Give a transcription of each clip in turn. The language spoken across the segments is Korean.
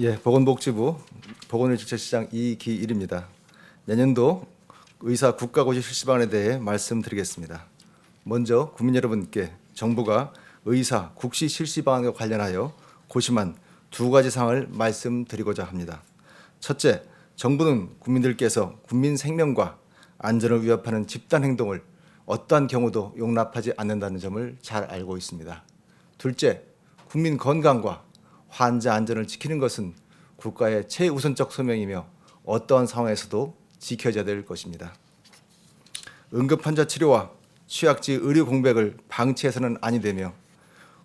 예, 보건복지부 보건의식처시장 이기일입니다. 내년도 의사 국가고시 실시 방안에 대해 말씀드리겠습니다. 먼저 국민 여러분께 정부가 의사 국시 실시 방안과 관련하여 고심한 두 가지 사항을 말씀드리고자 합니다. 첫째, 정부는 국민들께서 국민 생명과 안전을 위협하는 집단 행동을 어떠한 경우도 용납하지 않는다는 점을 잘 알고 있습니다. 둘째, 국민 건강과 환자 안전을 지키는 것은 국가의 최우선적 소명이며 어떠한 상황에서도 지켜져야 될 것입니다. 응급 환자 치료와 취약지 의료 공백을 방치해서는 아니 되며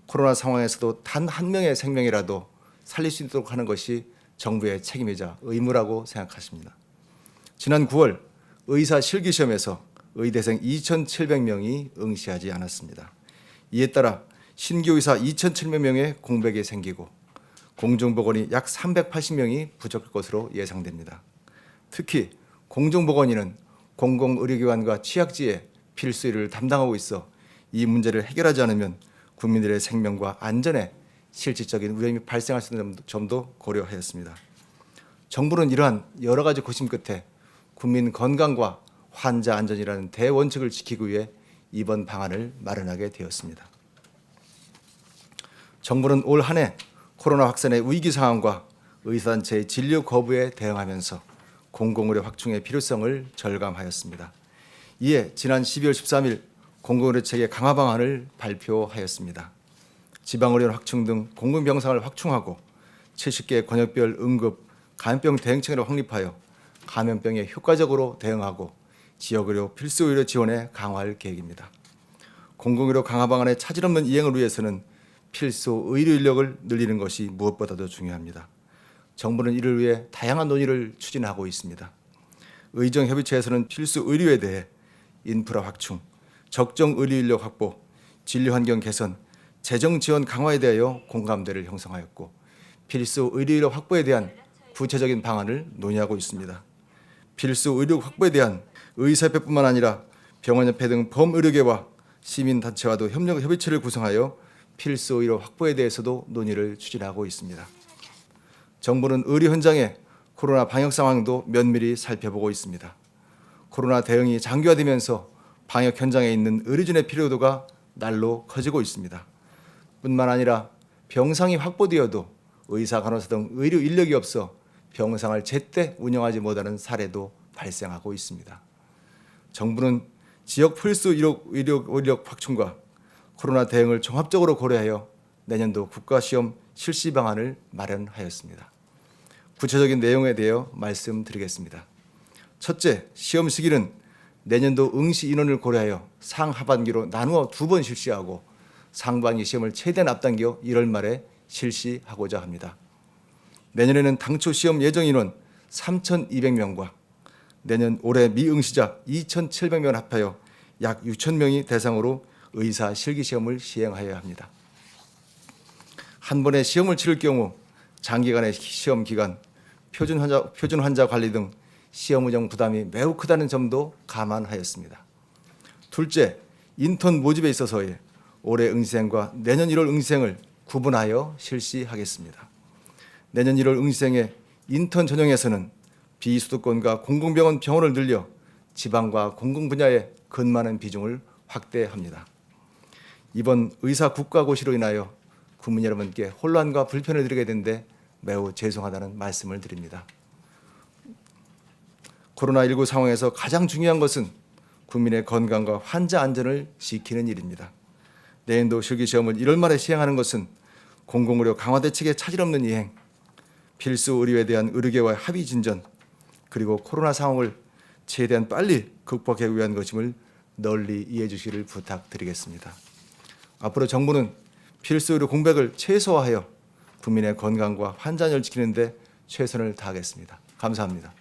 코로나 상황에서도 단 한 명의 생명이라도 살릴 수 있도록 하는 것이 정부의 책임이자 의무라고 생각하십니다. 지난 9월 의사 실기 시험에서 의대생 2,700명이 응시하지 않았습니다. 이에 따라 신규 의사 2,700명의 공백이 생기고 공중보건이 약 380명이 부족할 것으로 예상됩니다. 특히 공중보건인은 공공의료기관과 취약지에 필수 일을 담당하고 있어 이 문제를 해결하지 않으면 국민들의 생명과 안전에 실질적인 위험이 발생할 수 있는 점도 고려하였습니다. 정부는 이러한 여러 가지 고심 끝에 국민 건강과 환자 안전이라는 대원칙을 지키기 위해 이번 방안을 마련하게 되었습니다. 정부는 올 한해 코로나 확산의 위기 상황과 의사단체의 진료 거부에 대응하면서 공공의료 확충의 필요성을 절감하였습니다. 이에 지난 12월 13일 공공의료 체계 강화 방안을 발표하였습니다. 지방의료 확충 등 공공병상을 확충하고 70개 권역별 응급 감염병 대응체계를 확립하여 감염병에 효과적으로 대응하고 지역의료 필수의료 지원에 강화할 계획입니다. 공공의료 강화 방안의 차질 없는 이행을 위해서는 필수 의료 인력을 늘리는 것이 무엇보다도 중요합니다. 정부는 이를 위해 다양한 논의를 추진하고 있습니다. 의정협의체에서는 필수 의료에 대해 인프라 확충, 적정 의료 인력 확보, 진료 환경 개선, 재정 지원 강화에 대하여 공감대를 형성하였고 필수 의료 인력 확보에 대한 구체적인 방안을 논의하고 있습니다. 필수 의료 확보에 대한 의사협회뿐만 아니라 병원협회 등 범의료계와 시민단체와도 협력 협의체를 구성하여 필수 의료 확보에 대해서도 논의를 추진하고 있습니다. 정부는 의료 현장의 코로나 방역 상황도 면밀히 살펴보고 있습니다. 코로나 대응이 장기화되면서 방역 현장에 있는 의료진의 필요도가 날로 커지고 있습니다. 뿐만 아니라 병상이 확보되어도 의사, 간호사 등 의료 인력이 없어 병상을 제때 운영하지 못하는 사례도 발생하고 있습니다. 정부는 지역 필수 의료, 의료 인력 확충과 코로나 대응을 종합적으로 고려하여 내년도 국가시험 실시 방안을 마련하였습니다. 구체적인 내용에 대해 말씀드리겠습니다. 첫째, 시험 시기는 내년도 응시 인원을 고려하여 상하반기로 나누어 두 번 실시하고 상반기 시험을 최대한 앞당겨 1월 말에 실시하고자 합니다. 내년에는 당초 시험 예정 인원 3,200명과 내년 올해 미응시자 2,700명 합하여 약 6,000명이 대상으로 의사 실기 시험을 시행하여야 합니다. 한 번에 시험을 치를 경우 장기간의 시험 기간, 표준 환자 표준 환자 관리 등 시험 운영 부담이 매우 크다는 점도 감안하였습니다. 둘째, 인턴 모집에 있어서의 올해 응시생과 내년 1월 응시생을 구분하여 실시하겠습니다. 내년 1월 응시생의 인턴 전형에서는 비수도권과 공공병원 병원을 늘려 지방과 공공 분야에 근무하는 비중을 확대합니다. 이번 의사 국가고시로 인하여 국민 여러분께 혼란과 불편을 드리게 된데 매우 죄송하다는 말씀을 드립니다. 코로나19 상황에서 가장 중요한 것은 국민의 건강과 환자 안전을 지키는 일입니다. 내년도 실기 시험을 1월 말에 시행하는 것은 공공의료 강화 대책의 차질 없는 이행, 필수 의료에 대한 의료계와의 합의 진전, 그리고 코로나 상황을 최대한 빨리 극복하기 위한 것임을 널리 이해해 주시기를 부탁드리겠습니다. 앞으로 정부는 필수 의료 공백을 최소화하여 국민의 건강과 환자 안전을 지키는 데 최선을 다하겠습니다. 감사합니다.